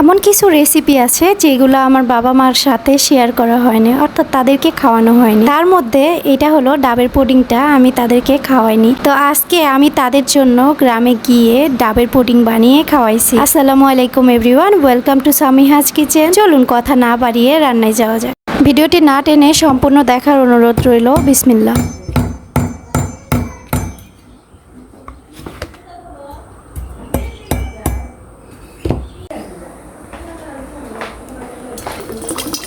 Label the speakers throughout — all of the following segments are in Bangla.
Speaker 1: এমন কিছু রেসিপি আছে যেগুলো আমার বাবা মার সাথে শেয়ার করা হয়নি, অর্থাৎ তাদেরকে খাওয়ানো হয়নি। তার মধ্যে এটা হলো ডাবের পুডিংটা, আমি তাদেরকে খাওয়াইনি। তো আজকে আমি তাদের জন্য গ্রামে গিয়ে ডাবের পুডিং বানিয়ে খাওয়াইছি। আসসালামু আলাইকুম এভরিওয়ান ওয়েলকাম টু সামিহাজ কিচেন চলুন কথা না বাড়িয়ে রান্নায় যাওয়া যায় ভিডিওটি না টেনে সম্পূর্ণ দেখার অনুরোধ রইল বিসমিল্লা Thank you.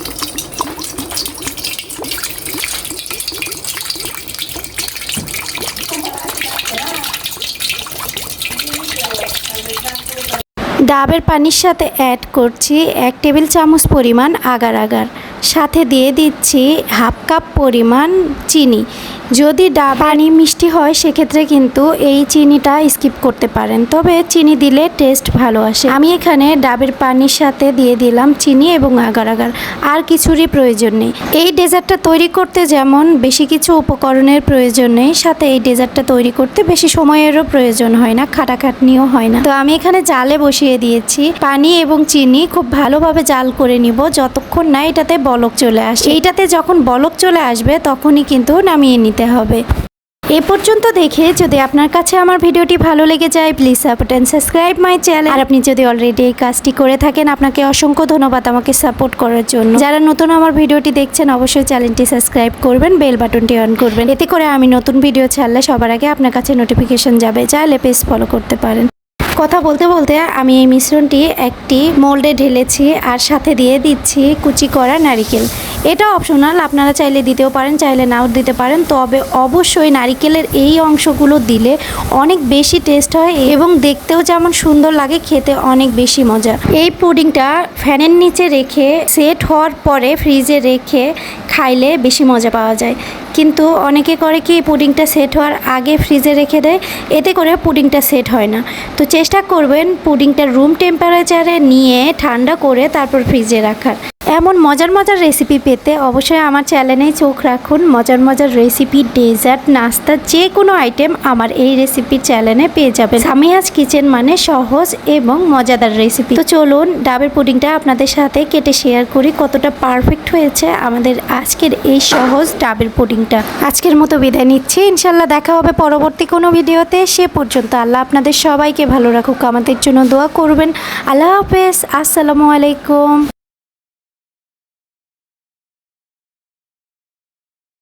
Speaker 1: ডাবের পানির সাথে অ্যাড করছি এক টেবিল চামচ পরিমাণ আগার আগার। সাথে দিয়ে দিচ্ছি হাফ কাপ পরিমাণ চিনি। যদি ডাব পানি মিষ্টি হয়, সেক্ষেত্রে কিন্তু এই চিনিটা স্কিপ করতে পারেন। তবে চিনি দিলে টেস্ট ভালো আসে। আমি এখানে ডাবের পানির সাথে দিয়ে দিলাম চিনি এবং আগার আগার। আর কিছুরই প্রয়োজন নেই। এই ডেজার্টটা তৈরি করতে যেমন বেশি কিছু উপকরণের প্রয়োজন নেই, সাথে এই ডেজার্টটা তৈরি করতে বেশি সময়েরও প্রয়োজন হয় না, খাটাখাটনিও হয় না। তো আমি এখানে জালে বসিয়ে দিয়েছি। পানি এবং চিনি খুব ভালোভাবে জাল করে নিব। যতক্ষণ না এটাতে বলক চলে আসে। এইটাতে যখন বলক চলে আসবে, তখনই কিন্তু নামিয়ে নিতে হবে। এ পর্যন্ত দেখে যদি আপনার কাছে আমার ভিডিওটি ভালো লেগে যায় please support and subscribe my channel আর আপনি যদি অলরেডি এই কাজটি করে থাকেন, আপনাকে অসংখ্য ধন্যবাদ আমাকে সাপোর্ট করার জন্য। যারা নতুন আমার ভিডিওটি দেখছেন, অবশ্যই চ্যানেলটি সাবস্ক্রাইব করবেন বেল বাটনটি অন করবেন। এতে করে আমি নতুন ভিডিও ছাড়লে সবার আগে আপনার কাছে নোটিফিকেশন যাবে চাইলে পেজ ফলো করতে পারেন। কথা বলতে বলতে আমি এই মিশ্রণটি একটি মোল্ডে ঢেলেছি আর সাথে দিয়ে দিচ্ছি কুচি করা নারিকেল। এটা অপশনাল আপনারা চাইলে দিতেও পারেন, চাইলে নাও দিতে পারেন। তবে অবশ্যই নারিকেলের এই অংশগুলো দিলে অনেক বেশি টেস্ট হয় এবং দেখতেও যেমন সুন্দর লাগে, খেতে অনেক বেশি মজা। এই পুডিংটা ফ্যানের নিচে রেখে সেট হওয়ার পরে ফ্রিজে রেখে খাইলে বেশি মজা পাওয়া যায়। কিন্তু অনেকে করে কি পুডিংটা সেট হওয়ার আগে ফ্রিজে রেখে দেয়, এতে করে পুডিংটা সেট হয় না। তো চেষ্টা করবেন পুডিংটা রুম টেম্পারেচারে নিয়ে ঠান্ডা করে তারপর ফ্রিজে রাখার। এমন মজার মজার রেসিপি পেতে অবশ্যই আমার চ্যানেলে চোখ রাখুন। মজার মজার রেসিপি ডেজার্ট নাস্তা, যে কোনো আইটেম আমার এই রেসিপির চ্যানেলে পেয়ে যাবেন। সামিয়াজ কিচেন মানে সহজ এবং মজাদার রেসিপি তো চলুন, ডাবের পুডিংটা আপনাদের সাথে কেটে শেয়ার করি, কতটা পারফেক্ট হয়েছে আমাদের আজকের এই সহজ ডাবের পুডিংটা আজকের মতো বিদায় নিচ্ছি। ইনশাল্লাহ দেখা হবে পরবর্তী কোনো ভিডিওতে। সে পর্যন্ত আল্লাহ আপনাদের সবাইকে ভালো রাখুক, আমাদের জন্য দোয়া করবেন। আল্লাহ হাফেজ। আসসালামু আলাইকুম।